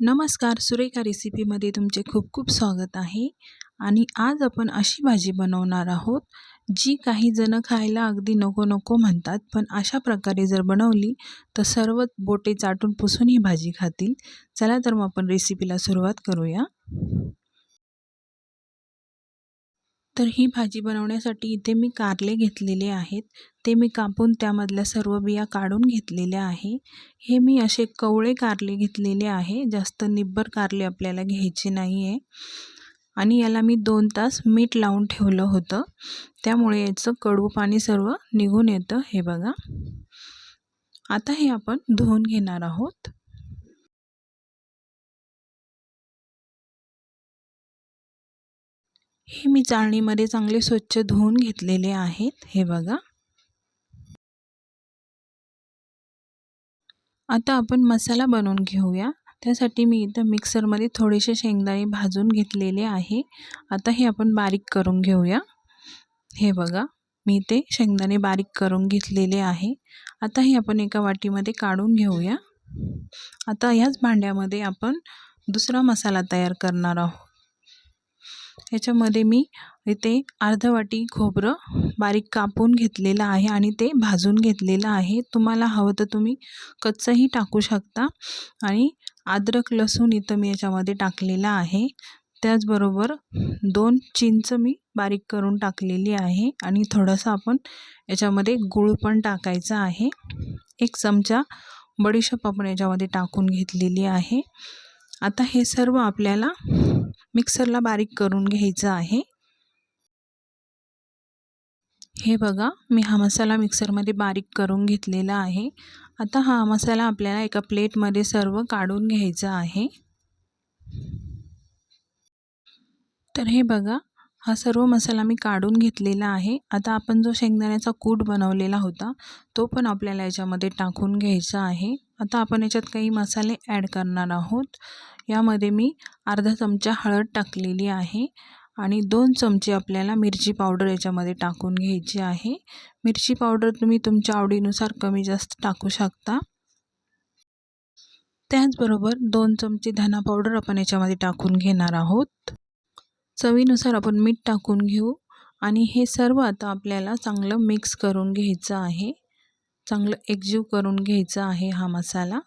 नमस्कार सुरेखा रेसिपीमध्ये तुमचे खूप खूप स्वागत आहे. आणि आज आपण अशी भाजी बनवणार आहोत जी काही जणं खायला अगदी नको नको म्हणतात पण अशा प्रकारे जर बनवली तर सर्व बोटे चाटून पुसून ही भाजी खातील. चला तर मग आपण रेसिपीला सुरुवात करूया. तर ही भाजी बनवण्यासाठी इथे मी कारले घेतलेले आहेत. ते मी कापून त्यामधल्या सर्व बिया काढून घेतलेल्या आहे. हे मी असे कवळे कारले घेतलेले आहे. जास्त निब्बर कारले आपल्याला घ्यायचे नाही आहे आणि याला मी दोन तास मीठ लावून ठेवलं होतं. त्यामुळे याचं कडू पाणी सर्व निघून येतं हे बघा. आता हे आपण धुवून घेणार आहोत. हे मी चाळणीमध्ये चांगले स्वच्छ धुवून घेतलेले आहेत. हे बघा. आता आपण मसाला बनवून घेऊया. त्यासाठी मी इथं मिक्सरमध्ये थोडेसे शेंगदाणे भाजून घेतलेले आहे. आता हे आपण बारीक करून घेऊया. हे बघा. मी ते शेंगदाणे बारीक करून घेतलेले आहे. आता हे आपण एका वाटीमध्ये काढून घेऊया. आता ह्याच भांड्यामध्ये आपण दुसरा मसाला तयार करणार आहोत. ह्याच्यामध्ये मी इथे अर्धं वाटी खोबरं बारीक कापून घेतलेलं आहे आणि ते भाजून घेतलेलं आहे. तुम्हाला हवं तर तुम्ही कच्चंही टाकू शकता आणि अद्रक लसूण इथं मी याच्यामध्ये टाकलेलं आहे. त्याचबरोबर दोन चिंच मी बारीक करून टाकलेली आहे आणि थोडंसं आपण याच्यामध्ये गूळ पण टाकायचं आहे. एक चमचा बडीशेप आपण याच्यामध्ये टाकून घेतलेली आहे. आता हे सर्व आपल्याला मिक्सरला बारीक करून घ्यायचं आहे. हे बघा मी हा मसाला मिक्सरमध्ये बारीक करून घेतलेला आहे. आता हा मसाला आपल्याला एका प्लेटमध्ये सर्व काढून घ्यायचा आहे. तर हे बघा हा सर्व मसाला मी काढून घेतलेला आहे. आता आपण जो शेंगदाण्याचा कूट बनवलेला होता तो पण आपल्याला याच्यामध्ये टाकून घ्यायचा आहे. आता आपण याच्यात काही मसाले ॲड करणार आहोत. यामध्ये मी अर्धा चमचा हळद टाकलेली आहे आणि दोन चमचे आपल्याला मिरची पावडर याच्यामध्ये टाकून घ्यायची आहे. मिरची पावडर तुम्ही तुमच्या आवडीनुसार कमी जास्त टाकू शकता. त्याचबरोबर दोन चमचे धना पावडर आपण याच्यामध्ये टाकून घेणार आहोत. चवीनुसार आपण मीठ टाकून घेऊ आणि हे सर्व आता आपल्याला चांगलं मिक्स करून घ्यायचं आहे. चांगलं एकजीव करून घ्यायचं आहे हा मसाला.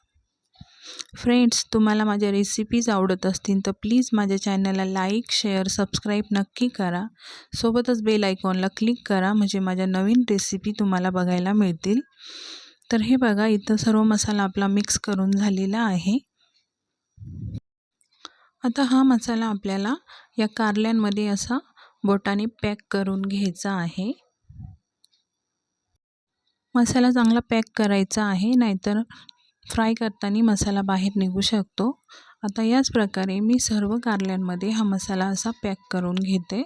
फ्रेंड्स तुम्हाला माझ्या रेसिपीज आवडत असतील तर प्लीज माझ्या चॅनलला लाईक शेअर सबस्क्राईब नक्की करा. सोबतच बेल आयकॉनला क्लिक करा म्हणजे माझ्या नवीन रेसिपी तुम्हाला बघायला मिळतील. तर हे बघा इथं सर्व मसाला आपला मिक्स करून झालेला आहे. आता हा मसाला आपल्याला या कारल्यांमध्ये असा बोटाने पॅक करून घ्यायचा आहे. मसाला चांगला पॅक करायचा आहे नाहीतर फ्राय करताना मसाला बाहेर निघू शकतो. आता याच प्रकारे मी सर्व कारल्यांमध्ये हा मसाला असा पॅक करून घेते.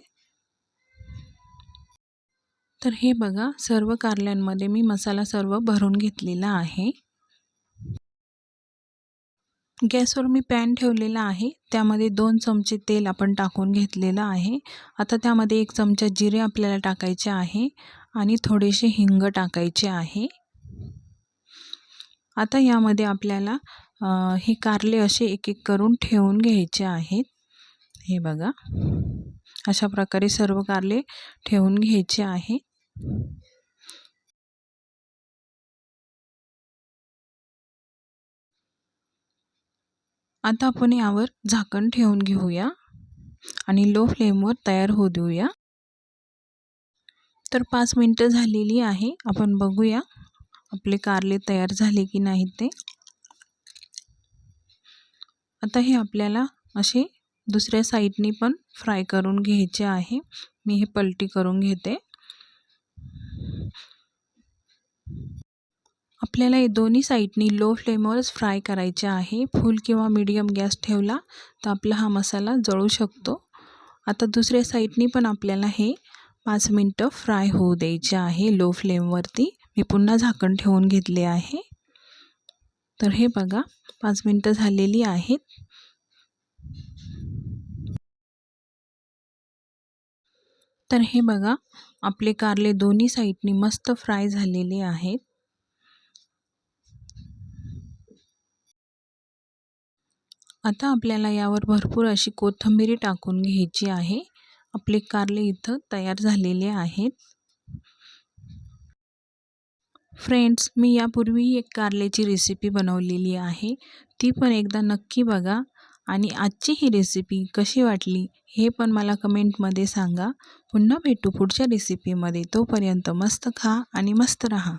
तर हे बघा सर्व कारल्यांमध्ये मी मसाला सर्व भरून घेतलेला आहे. गॅसवर मी पॅन ठेवलेला आहे. त्यामध्ये दोन चमचे तेल आपण टाकून घेतलेलं आहे. आता त्यामध्ये एक चमचा जिरे आपल्याला टाकायचे आहे आणि थोडेसे हिंग टाकायचे आहे. आता यामध्ये आपल्याला हे कारले असे एक एक करून ठेवून घ्यायचे आहेत. हे बघा. अशा प्रकारे सर्व कारले ठेवून घ्यायचे आहे. आता आपण यावर झाकण ठेवून घेऊया आणि लो फ्लेमवर तयार होऊ देऊया. तर पाच मिनटं झालेली आहे. आपण बघूया आपले कारले तयार झाले की नाही ते. आता हे आपल्याला असे दुसऱ्या साईडनी पण फ्राय करून घ्यायचे आहे. मी हे पलटी करून घेते. आपल्याला हे दोन्ही साईडनी लो फ्लेमवरच फ्राय करायचे आहे. फुल किंवा मीडियम गॅस ठेवला तर आपला हा मसाला जळू शकतो. आता दुसऱ्या साईडनी पण आपल्याला हे पाच मिनटं फ्राय होऊ द्यायचे आहे लो फ्लेमवरती मी पुन्हा झाकण ठेवून घेतले आहे. तर हे बघा पाच मिनटं झालेली आहेत. तर हे बघा आपले कारले दोन्ही साईडनी मस्त फ्राय झालेले आहेत. आता आपल्याला यावर भरपूर अशी कोथिंबीरी टाकून घ्यायची आहे. आपले कारले इथं तयार झालेले आहेत. फ्रेंड्स मी यापूर्वीही एक कारल्याची रेसिपी बनवलेली आहे. ती पण एकदा नक्की बघा. आणि आजची ही रेसिपी कशी वाटली हे पण मला कमेंटमध्ये सांगा. पुन्हा भेटू पुढच्या रेसिपीमध्ये तोपर्यंत मस्त खा आणि मस्त रहा.